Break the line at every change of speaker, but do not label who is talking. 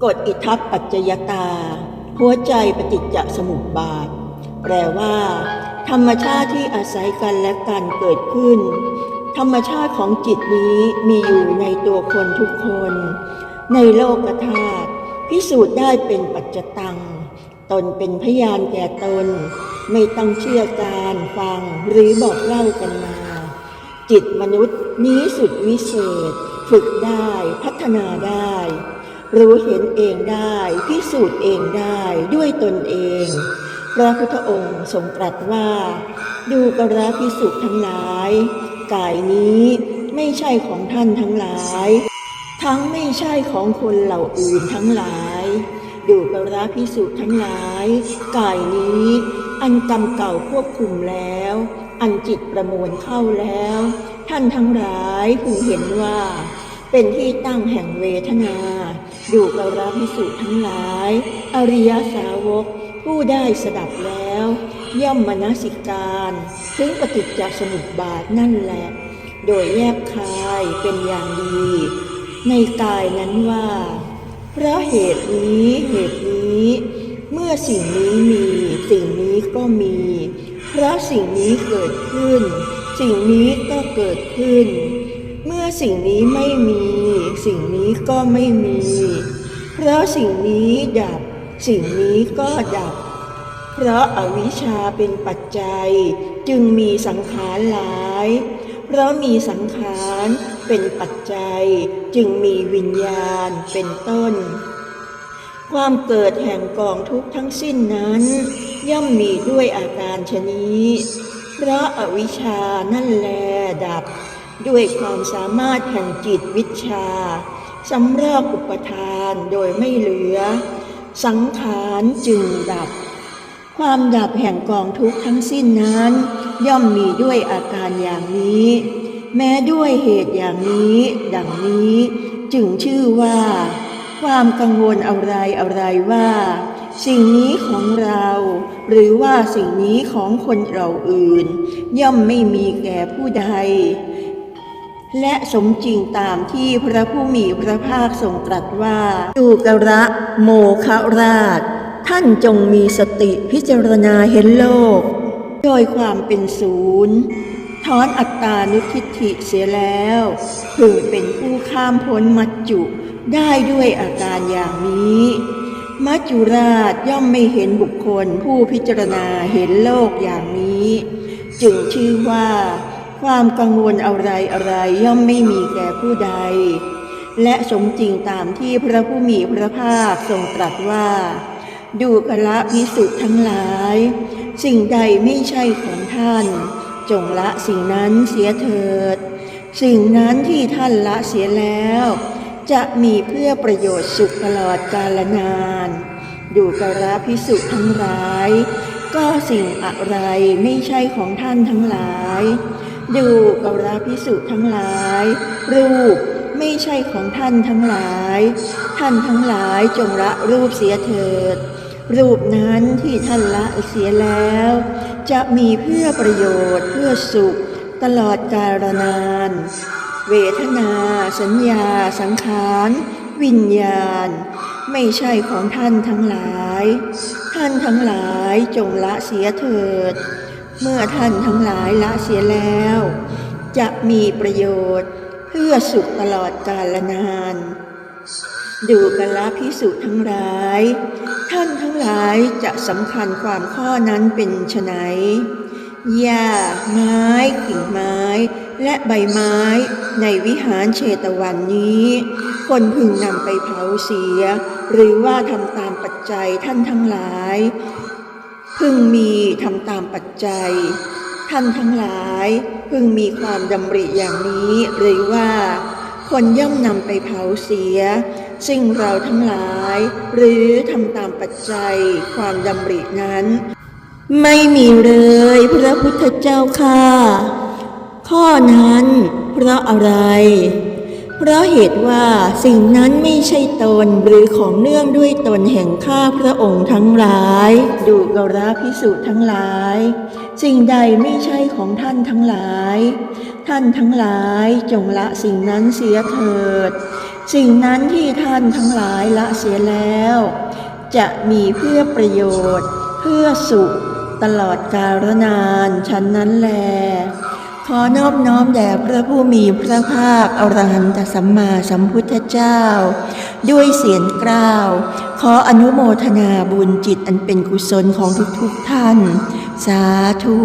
กฎอิทัปปัจจยตา หัวใจปฏิจจสมุปบาท แปลว่า ธรรมชาติที่อาศัยกันและกันเกิดขึ้น ธรรมชาติของจิตนี้มีอยู่ในตัวคนทุกคน ในโลกธาตุพิสูจน์ได้เป็นปัจจตัง ตนเป็นพยานแก่ตน ไม่ต้องเชื่อการฟังหรือบอกเล่ากันมา จิตมนุษย์นี้สุดวิเศษ ฝึกได้พัฒนาได้ รู้เห็นเองได้พิสูจน์เองได้ด้วยตนเอง พระพุทธองค์ทรงตรัสว่า ดูกระพิสุทั้งหลาย กายนี้ไม่ใช่ของท่านทั้งหลาย ทั้งไม่ใช่ของคนเหล่าอื่นทั้งหลาย ดูกระพิสุทั้งหลาย กายนี้ อันกรรมเก่าควบคุมแล้ว อันจิตประมวลเข้าแล้ว ท่านทั้งหลายพึงเห็นว่า เป็นที่ตั้งแห่งเวทนา ดูกระพิสุทั้งหลาย อริยสาวกผู้ได้สดับแล้ว ย่อมมนสิการถึงปฏิจจสมุปบาทนั่นแหละ โดยแยบคายเป็นอย่างดี ในกายนั้นว่า เพราะเหตุนี้เหตุนี้ เมื่อสิ่งนี้มีสิ่งนี้ก็มี เพราะสิ่งนี้เกิดขึ้น สิ่งนี้ก็เกิดขึ้น มื่อสิ่งนี้ไม่มี สิ่งนี้ก็ไม่มี เพราะสิ่งนี้ดับ สิ่งนี้ก็ดับ เพราะอาวิชชาเป็นปัจจัย จึงมีสังขารหลาย เพราะมีสังขารเป็นปัจจัย จึงมีวิญญาณเป็นต้น ความเกิดแห่งกองทุกข์ทั้งสิ้นนั้น ย่อมมีด้วยอาการชนี้ เพราะอาวิชชานั่นแลดับ ด้วยความสามารถแห่งจิตวิชาสำรอกอุปทานโดยไม่เหลือ สังขารจึงดับ ความดับแห่งกองทุกข์ทั้งสิ้นนั้น ย่อมมีด้วยอาการอย่างนี้ แม้ด้วยเหตุอย่างนี้ ดังนี้จึงชื่อว่า ความกังวลอะไรอะไรว่า สิ่งนี้ของเรา หรือว่าสิ่งนี้ของคนเราอื่น ย่อมไม่มีแก่ผู้ใด และสมจริงตามที่พระผู้มีพระภาคทรงตรัสว่าดูกระโมคราช ท่านจงมีสติพิจารณาเห็นโลก โดยความเป็นศูนย์ถอนอัตตานุทิฏฐิเสียแล้วพึงเป็นผู้ข้ามพ้นมัจจุได้ด้วยอาการอย่างนี้ มัจจุราชย่อมไม่เห็นบุคคลผู้พิจารณาเห็นโลกอย่างนี้ จึงชื่อว่า ความกังวลอะไรอะไรย่อมไม่มีแก่ผู้ใด และสมจริงตามที่พระผู้มีพระภาคทรงตรัสว่า ดูกละพิสุทธ์ทั้งหลาย สิ่งใดไม่ใช่ของท่าน จงละสิ่งนั้นเสียเถิด สิ่งนั้นที่ท่านละเสียแล้ว จะมีเพื่อประโยชน์สุขตลอดกาลนาน ดูกระพิสุทธ์ทั้งหลายก็สิ่งอะไรไม่ใช่ของท่านทั้งหลาย ดูกระพิสุทธ์ทั้งหลาย รูปไม่ใช่ของท่านทั้งหลาย ท่านทั้งหลายจงละรูปเสียเถิด รูปนั้นที่ท่านละเสียแล้ว จะมีเพื่อประโยชน์เพื่อสุขตลอดกาลนาน เวทนา สัญญา สังขาร วิญญาณ ไม่ใช่ของท่านทั้งหลาย ท่านทั้งหลายจงละเสียเถิด เมื่อท่านทั้งหลายละเสียแล้ว จะมีประโยชน์เพื่อสุขตลอดกาลนาน ดูกันละพิสุทั้งหลาย ท่านทั้งหลายจะสำคัญความข้อนั้นเป็นไฉนหญ้าไม้กิ่งไม้ และใบไม้ในวิหารเชตวันนี้ คนพึงนำไปเผาเสีย หรือว่าทำตามปัจจัยท่านทั้งหลาย พึงมีทำตามปัจจัย ท่านทั้งหลายพึงมีความดำริอย่างนี้หรือว่า คนย่อมนำไปเผาเสียสิ่งเราทั้งหลาย หรือทำตามปัจจัยความดำรินั้น ไม่มีเลยพระพุทธเจ้าค่ะ ข้อนั้นเพราะอะไร เพราะเหตุว่าสิ่งนั้นไม่ใช่ตนหรือของเนื่องด้วยตนแห่งข้าพระองค์ทั้งหลาย ดูกระพิสุทั้งหลาย สิ่งใดไม่ใช่ของท่านทั้งหลาย ท่านทั้งหลายจงละสิ่งนั้นเสียเถิด สิ่งนั้นที่ท่านทั้งหลายละเสียแล้ว จะมีเพื่อประโยชน์ เพื่อสุข ตลอดกาลนานฉันนั้นแล ขอนอบน้อมแด่พระผู้มีพระภาคอรหันตสัมมาสัมพุทธเจ้า ด้วยเสียงกล่าว ขออนุโมทนาบุญจิตอันเป็นกุศลของทุกๆท่าน สาธุ